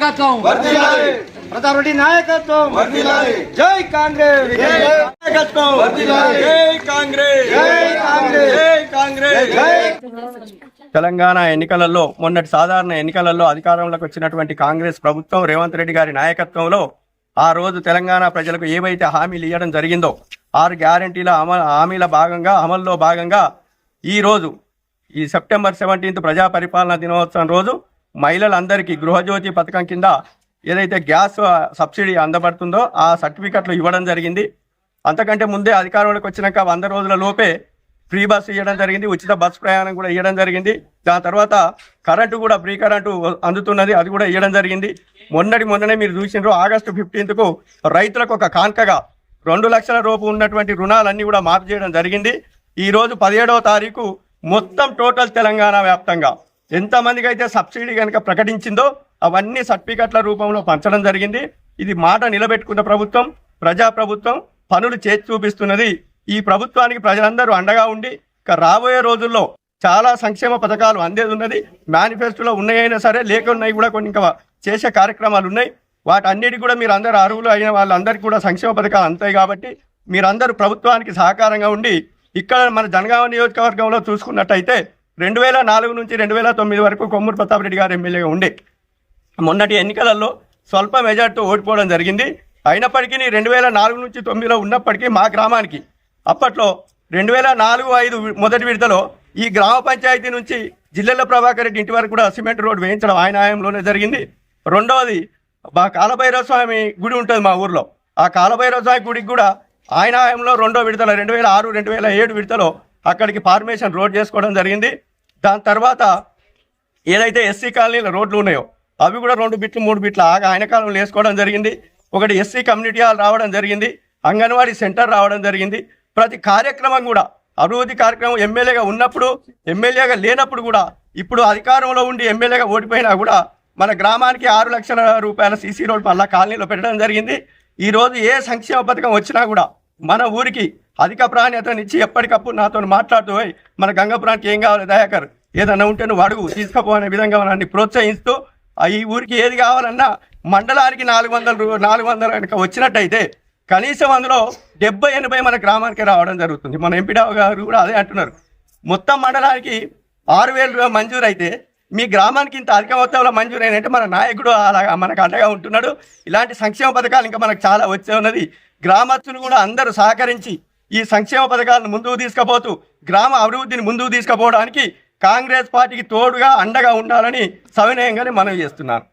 నాయకత్వం. జై కాంగ్రెస్. నాయకత్వం. వర్ధిల్లాలి. జై కాంగ్రెస్. జై కాంగ్రెస్. జై కాంగ్రెస్. జై. తెలంగాణ ఎన్నికలలో మొన్నటి సాధారణ ఎన్నికలలో అధికారంలోకి వచ్చినటువంటి కాంగ్రెస్ ప్రభుత్వం రేవంత్ రెడ్డి గారి నాయకత్వంలో ఆ రోజు తెలంగాణ ప్రజలకు ఏవైతే హామీలు ఇవ్వడం జరిగిందో ఆరు గ్యారంటీల అమలు హామీల భాగంగా అమల్లో భాగంగా ఈ రోజు ఈ సెప్టెంబర్ సెవెంటీన్త్ ప్రజా పరిపాలన దినోత్సవం రోజు మహిళలందరికీ గృహజ్యోతి పథకం కింద ఏదైతే గ్యాస్ సబ్సిడీ అందబడుతుందో ఆ సర్టిఫికెట్లు ఇవ్వడం జరిగింది. అంతకంటే ముందే అధికారంలోకి వచ్చినాక వంద రోజుల లోపే ఫ్రీ బస్ ఇవ్వడం జరిగింది. ఉచిత బస్ ప్రయాణం కూడా ఇవ్వడం జరిగింది. దాని తర్వాత కరెంటు కూడా ఫ్రీ కరెంటు అందుతున్నది అది కూడా ఇవ్వడం జరిగింది. మొన్నటి మొన్ననే మీరు చూసినారు ఆగస్టు ఫిఫ్టీన్త్కు రైతులకు ఒక కాన్కగా రెండు లక్షల రూపు ఉన్నటువంటి రుణాలన్నీ కూడా మార్పు చేయడం జరిగింది. ఈరోజు పదిహేడవ తారీఖు మొత్తం టోటల్ తెలంగాణ వ్యాప్తంగా ఎంతమందికి అయితే సబ్సిడీ కనుక ప్రకటించిందో అవన్నీ సర్టిఫికెట్ల రూపంలో పంచడం జరిగింది. ఇది మాట నిలబెట్టుకున్న ప్రభుత్వం ప్రజా ప్రభుత్వం పనులు చేసి చూపిస్తున్నది. ఈ ప్రభుత్వానికి ప్రజలందరూ అండగా ఉండి ఇక రాబోయే రోజుల్లో చాలా సంక్షేమ పథకాలు అందేది ఉన్నది మేనిఫెస్టోలో ఉన్నాయైనా సరే లేకున్నాయి కూడా కొన్ని ఇంకా చేసే కార్యక్రమాలు ఉన్నాయి. వాటన్నిటికి కూడా మీరు అందరూ అర్హులు అయిన వాళ్ళందరికీ కూడా సంక్షేమ పథకాలు అంతాయి కాబట్టి మీరందరూ ప్రభుత్వానికి సహకారంగా ఉండి ఇక్కడ మన జనగామ నియోజకవర్గంలో చూసుకున్నట్టయితే రెండు వేల నాలుగు నుంచి రెండు వేల తొమ్మిది వరకు కొమ్మూరు ప్రతాప్ రెడ్డి గారు ఎమ్మెల్యేగా ఉండే. మొన్నటి ఎన్నికలలో స్వల్ప మెజార్టీతో ఓడిపోవడం జరిగింది. అయినప్పటికీ రెండు వేల నాలుగు నుంచి తొమ్మిదిలో ఉన్నప్పటికీ మా గ్రామానికి అప్పట్లో రెండు వేల నాలుగు ఐదు మొదటి విడతలో ఈ గ్రామ పంచాయతీ నుంచి జిల్లెల ప్రభాకర్ రెడ్డి ఇంటి వరకు కూడా సిమెంట్ రోడ్ వేయించడం ఆయన ఆయంలోనే జరిగింది. రెండవది మా కాలభైరవ స్వామి గుడి ఉంటుంది మా ఊర్లో. ఆ కాలభైరవ స్వామి గుడికి కూడా ఆయన ఆయంలో రెండో విడతలో రెండు వేల ఆరు రెండు వేల ఏడు విడతలో అక్కడికి ఫార్మేషన్ రోడ్ చేసుకోవడం జరిగింది. దాని తర్వాత ఏదైతే ఎస్సీ కాలనీల రోడ్లు ఉన్నాయో అవి కూడా రెండు బిట్లు మూడు బిట్లు ఆగా ఆయన కాలంలో వేసుకోవడం జరిగింది. ఒకటి ఎస్సీ కమ్యూనిటీ హాల్ రావడం జరిగింది. అంగన్వాడీ సెంటర్ రావడం జరిగింది. ప్రతి కార్యక్రమం కూడా అభివృద్ధి కార్యక్రమం ఎమ్మెల్యేగా ఉన్నప్పుడు ఎమ్మెల్యేగా లేనప్పుడు కూడా ఇప్పుడు అధికారంలో ఉండి ఎమ్మెల్యేగా ఓడిపోయినా కూడా మన గ్రామానికి ఆరు లక్షల రూపాయల సీసీ రోడ్ మళ్ళా కాలనీలో పెట్టడం జరిగింది. ఈరోజు ఏ సంక్షేమ పథకం వచ్చినా కూడా మన ఊరికి అధిక ప్రాధాన్యతనిచ్చి ఎప్పటికప్పుడు నాతో మాట్లాడుతూ మన గంగపురానికి ఏం కావాలి దయాకర్? ఏదన్నా ఉంటే నువ్వు అడుగు తీసుకపో అనే విధంగా నన్ను ప్రోత్సహిస్తూ ఈ ఊరికి ఏది కావాలన్నా మండలానికి నాలుగు వందల నాలుగు వందల కనుక వచ్చినట్టయితే కనీసం అందులో డెబ్బై ఎనభై మన గ్రామానికి రావడం జరుగుతుంది. మన ఎంపీడావు గారు కూడా అదే అంటున్నారు. మొత్తం మండలానికి ఆరు వేల రూపాయలు మంజూరు అయితే మీ గ్రామానికి ఇంత అధిక మొత్తంలో మంజూరు అయినంటే మన నాయకుడు అలాగా మనకు అండగా ఉంటున్నాడు. ఇలాంటి సంక్షేమ పథకాలు ఇంకా మనకు చాలా వచ్చే ఉన్నది. గ్రామస్తులు కూడా అందరూ సహకరించి ఈ సంక్షేమ పథకాలను ముందుకు తీసుకుపోతూ గ్రామ అభివృద్ధిని ముందుకు తీసుకుపోవడానికి కాంగ్రెస్ పార్టీకి తోడుగా అండగా ఉండాలని సవినయంగానే మనవి చేస్తున్నాను.